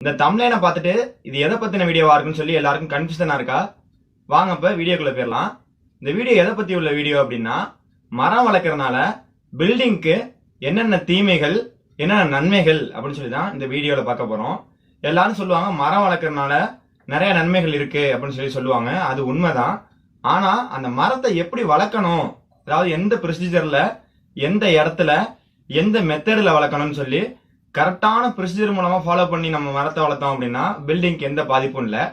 இந்த தம்ப்ளைனை பார்த்துட்டு இது எதை பற்றின வீடியோவாக இருக்குன்னு சொல்லி எல்லாருக்கும் கன்ஃபியூஷனாக இருக்கா? வாங்க இப்போ வீடியோக்குள்ள போயிடலாம். இந்த வீடியோ எதை பற்றி உள்ள வீடியோ அப்படின்னா மரம் வளர்க்குறதுனால பில்டிங்க்கு என்னென்ன தீமைகள் என்னென்ன நன்மைகள் அப்படின்னு சொல்லி தான் இந்த வீடியோவில் பார்க்க போகிறோம் எல்லாரும் சொல்லுவாங்க மரம் வளர்க்குறதுனால நிறைய நன்மைகள் இருக்குது அப்படின்னு சொல்லி சொல்லுவாங்க. அது உண்மைதான். ஆனால் அந்த மரத்தை எப்படி வளர்க்கணும்? அதாவது எந்த ப்ரொசீஜரில் எந்த இடத்துல எந்த மெத்தடில் வளர்க்கணும்னு சொல்லி கரெக்டான ப்ரொசீஜர் மூலமாக ஃபாலோ பண்ணி நம்ம மரத்தை வளர்த்தோம் அப்படின்னா பில்டிங்க்கு எந்த பாதிப்பும் இல்லை.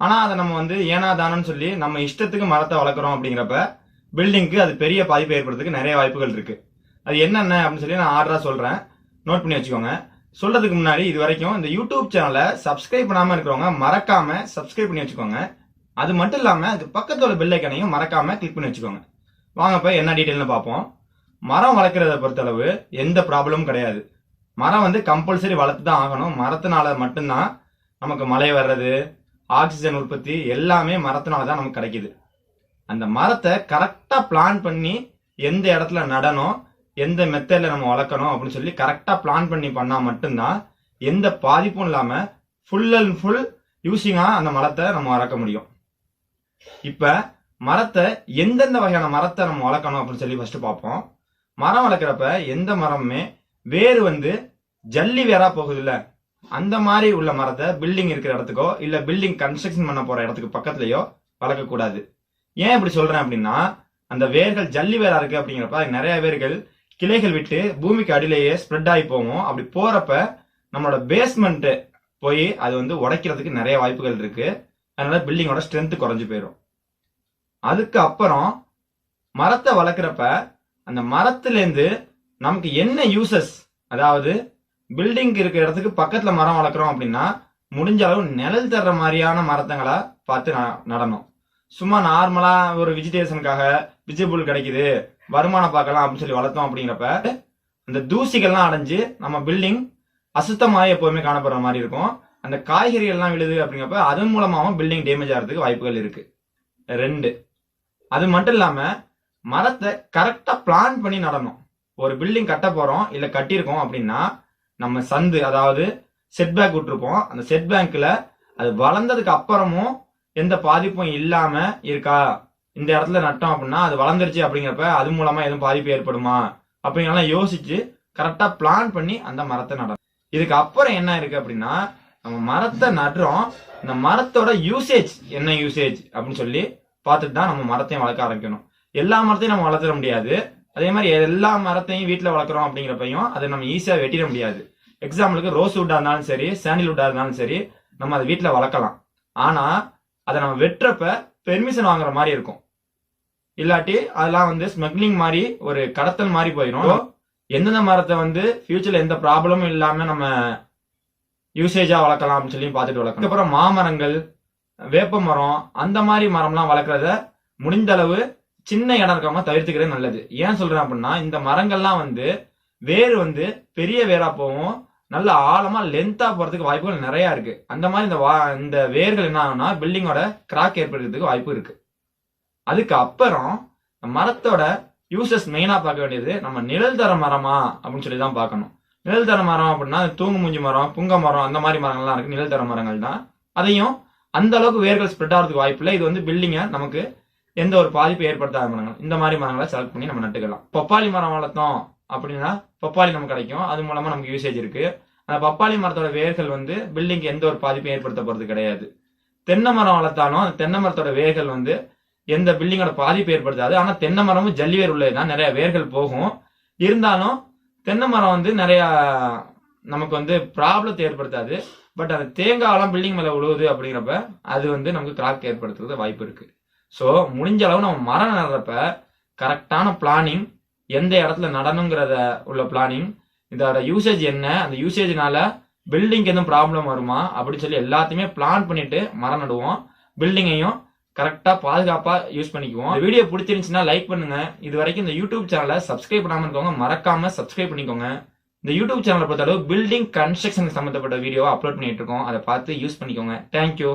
ஆனால் அதை நம்ம வந்து ஏனா தானன்னு சொல்லி நம்ம இஷ்டத்துக்கு மரத்தை வளர்க்குறோம் அப்படிங்கிறப்ப பில்டிங்க்கு அது பெரிய பாதிப்பு ஏற்படுறதுக்கு நிறைய வாய்ப்புகள் இருக்குது அது என்னென்ன அப்படின்னு சொல்லி நான் ஆர்டராக சொல்கிறேன் நோட் பண்ணி வச்சுக்கோங்க. சொல்றதுக்கு முன்னாடி இது வரைக்கும் இந்த யூடியூப் சேனலை சப்ஸ்கிரைப் பண்ணாமல் இருக்கிறவங்க மறக்காம சப்ஸ்கிரைப் பண்ணி வச்சுக்கோங்க. அது மட்டும் இல்லாமல் அது பக்கத்தோட பெல் ஐக்கனையும் மறக்காம கிளிக் பண்ணி வச்சுக்கோங்க. வாங்க என்ன டீட்டெயில்னு பார்ப்போம். மரம் வளர்க்குறத பொறுத்தளவு எந்த ப்ராப்ளமும் கிடையாது. மரம் வந்து கம்பல்சரி வளர்த்து தான் ஆகணும். மரத்தினால மட்டும்தான் நமக்கு மழை வர்றது ஆக்சிஜன் உற்பத்தி எல்லாமே மரத்தினால தான் நமக்கு கிடைக்குது. அந்த மரத்தை கரெக்டாக பிளான் பண்ணி எந்த இடத்துல நடணும் எந்த மெத்தடில் நம்ம வளர்க்கணும் அப்படின்னு சொல்லி கரெக்டாக பிளான் பண்ணி பண்ணால் மட்டும்தான் எந்த பாதிப்பும் இல்லாமல் ஃபுல் அண்ட் ஃபுல் யூஸிங்காக அந்த மரத்தை நம்ம வளர்க்க முடியும். இப்போ மரத்தை எந்தெந்த வகையான மரத்தை நம்ம வளர்க்கணும் அப்படின்னு சொல்லி ஃபஸ்ட்டு பார்ப்போம். மரம் வளர்க்குறப்ப எந்த மரமுமே வேர் வந்து ஜல்லி வேரா போகுது இல்ல அந்த மாதிரி உள்ள மரத்தை பில்டிங் இருக்கிற இடத்துக்கோ இல்ல பில்டிங் கன்ஸ்ட்ரக்ஷன் பண்ண போற இடத்துக்கு பக்கத்துலயோ வளர்க்க கூடாது ஏன் இப்படி சொல்றேன் அப்படின்னா அந்த வேர்கள் ஜல்லி வேரா இருக்கு அப்படிங்கிறப்ப நிறைய வேர்கள் கிளைகள் விட்டு பூமிக்கு அடியிலேயே ஸ்ப்ரெட் ஆகி போவோம் அப்படி போறப்ப நம்மளோட பேஸ்மெண்ட் போய் அது வந்து உடைக்கிறதுக்கு நிறைய வாய்ப்புகள் இருக்கு. அதனால பில்டிங்கோட ஸ்ட்ரென்த் குறைஞ்சு போயிடும். அதுக்கு அப்புறம் மரத்தை வளர்க்குறப்ப அந்த மரத்துலேருந்து நமக்கு என்ன யூசஸ் அதாவது பில்டிங் இருக்கிற இடத்துக்கு பக்கத்துல மரம் வளர்க்குறோம் அப்படின்னா முடிஞ்ச அளவு நிழல் தர்ற மாதிரியான மரத்தங்களை பார்த்து ந- நடணும். சும்மா நார்மலா ஒரு விஜிடேஷனுக்காக விஜிபிள் கிடைக்குது வருமானம் பார்க்கலாம் அப்படின்னு சொல்லி வளர்த்தோம் அப்படிங்கிறப்ப அந்த தூசிகள்லாம் அடைஞ்சு நம்ம பில்டிங் அசுத்தமாக எப்போதுமே காணப்படுற மாதிரி இருக்கும். அந்த காய்கறிகள்லாம் விழுது அப்படிங்கிறப்ப அதன் மூலமாகவும் பில்டிங் டேமேஜ் ஆகிறதுக்கு வாய்ப்புகள் இருக்கு. ரெண்டு. அது மட்டும் இல்லாம மரத்தை கரெக்டா பிளான் பண்ணி நடணும். ஒரு பில்டிங் கட்ட போறோம் இல்ல கட்டியிருக்கோம் அப்படின்னா நம்ம சந்து அதாவது செட் பேக் விட்டுருப்போம். அந்த செட் பேங்க்ல அது வளர்ந்ததுக்கு அப்புறமும் எந்த பாதிப்பும் இல்லாம இருக்கா? இந்த இடத்துல நட்டோம் அப்படின்னா அது வளர்ந்துருச்சு அப்படிங்கிறப்ப அது மூலமா எதுவும் பாதிப்பு ஏற்படுமா? அப்படிங்கலாம் யோசிச்சு கரெக்டா பிளான் பண்ணி அந்த மரத்தை நடணும். இதுக்கு அப்புறம் என்ன இருக்கு அப்படின்னா நம்ம மரத்தை நடுறோம். இந்த மரத்தோட யூசேஜ் என்ன யூசேஜ் அப்படின்னு சொல்லி பார்த்துட்டு தான் நம்ம மரத்தையும் வளர்க்க ஆரம்பிக்கணும். எல்லா மரத்தையும் நம்ம வளர்த்துட முடியாது. அதே மாதிரி எல்லா மரத்தையும் வீட்டில் வளர்க்குறோம் அப்படிங்கிறப்பையும் அதை நம்ம ஈஸியாக வெட்டிட முடியாது. எக்ஸாம்பிளுக்கு ரோஸ் வுட்டாக இருந்தாலும் சரி சாண்டில் வுட்டாக இருந்தாலும் சரி நம்ம அதை வீட்டில் வளர்க்கலாம். ஆனால் அதை நம்ம வெட்டுறப்ப பெர்மிஷன் வாங்குற மாதிரி இருக்கும். இல்லாட்டி அதெல்லாம் வந்து ஸ்மக்லிங் மாதிரி ஒரு கடத்தல் மாதிரி போயிடும் எந்தெந்த மரத்தை வந்து ஃபியூச்சர்ல எந்த ப்ராப்ளமும் இல்லாம நம்ம யூசேஜா வளர்க்கலாம் அப்படின்னு சொல்லி பார்த்துட்டு வளர்க்கணும். அப்புறம் மாமரங்கள் வேப்ப மரம் அந்த மாதிரி மரம்லாம் வளர்க்குறத முடிந்த அளவு சின்ன இடம் இருக்கவங்க தவிர்த்துக்கிறது நல்லது. ஏன் சொல்றேன் அப்படின்னா இந்த மரங்கள்லாம் வந்து வேர் வந்து பெரிய வேரா போகும் நல்ல ஆழமா லென்த்தா போறதுக்கு வாய்ப்புகள் நிறைய இருக்கு. அந்த மாதிரி இந்த வா- இந்த வேர்கள் என்ன ஆகும்னா பில்டிங்கோட கிராக் ஏற்படுறதுக்கு வாய்ப்பு இருக்கு. அதுக்கு அப்புறம் மரத்தோட யூசஸ் மெயினா பார்க்க வேண்டியது நம்ம நிழல் தர மரமா அப்படின்னு சொல்லி தான் பார்க்கணும். நிழல் தர மரம் அப்படின்னா தூங்கு மூஞ்சி மரம் புங்க மரம் அந்த மாதிரி மரங்கள்லாம் இருக்கு. நிழல் தர மரங்கள் தான். அதையும் அந்த அளவுக்கு வேர்கள் ஸ்ப்ரெட் ஆகிறதுக்கு வாய்ப்பு இல்லை. இது வந்து பில்டிங்கை நமக்கு எந்த ஒரு பாதிப்பு ஏற்படுத்தாத மரங்கள். இந்த மாதிரி மரங்களை செலக்ட் பண்ணி நம்ம நட்டுக்கலாம். பப்பாளி மரம் வளர்த்தோம் அப்படின்னா பப்பாளி நமக்கு கிடைக்கும். அது மூலமா நமக்கு யூசேஜ் இருக்கு. அந்த பப்பாளி மரத்தோட வேர்கள் வந்து பில்டிங்க்கு எந்த ஒரு பாதிப்பும் ஏற்படுத்த போறது கிடையாது. தென்னை மரம் வளர்த்தாலும் அந்த தென்னை மரத்தோட வேர்கள் வந்து எந்த பில்டிங்கோட பாதிப்பு ஏற்படுத்தாது. ஆனா தென்னை மரமும் ஜல்லி வேர் உள்ளதுதான். நிறைய வேர்கள் போகும். இருந்தாலும் தென்னை மரம் வந்து நிறைய நமக்கு வந்து ப்ராப்ளத்தை ஏற்படுத்தாது. பட் அந்த தேங்காயெல்லாம் பில்டிங் மேல விழுவுது அப்படிங்கிறப்ப அது வந்து நமக்கு கிராக் ஏற்படுத்துறது வாய்ப்பு இருக்கு. ஸோ முடிஞ்ச அளவு நம்ம மரம் நடுறப்ப கரெக்டான பிளானிங் எந்த இடத்துல நடணுங்கிறத உள்ள பிளானிங் இதோட யூசேஜ் என்ன அந்த யூசேஜ்னால பில்டிங்க்கு எதுவும் ப்ராப்ளம் வருமா அப்படின்னு சொல்லி எல்லாத்தையுமே பிளான் பண்ணிட்டு மரம் நடுவோம் பில்டிங்கையும் கரெக்டாக பாதுகாப்பாக யூஸ் பண்ணிக்குவோம். இந்த வீடியோ பிடிச்சிருந்துச்சுன்னா லைக் பண்ணுங்க. இது வரைக்கும் இந்த யூடியூப் சேனலை சப்ஸ்கிரைப் பண்ணாமல் இருக்கவங்க மறக்காம சப்ஸ்கிரைப் பண்ணிக்கோங்க. இந்த யூடியூப் சேனலை பொறுத்தளவு பில்டிங் கன்ஸ்ட்ரக்ஷன் சம்மந்தப்பட்ட வீடியோ அப்லோட் பண்ணிட்டு இருக்கோம். அதை பார்த்து யூஸ் பண்ணிக்கோங்க. தேங்க்யூ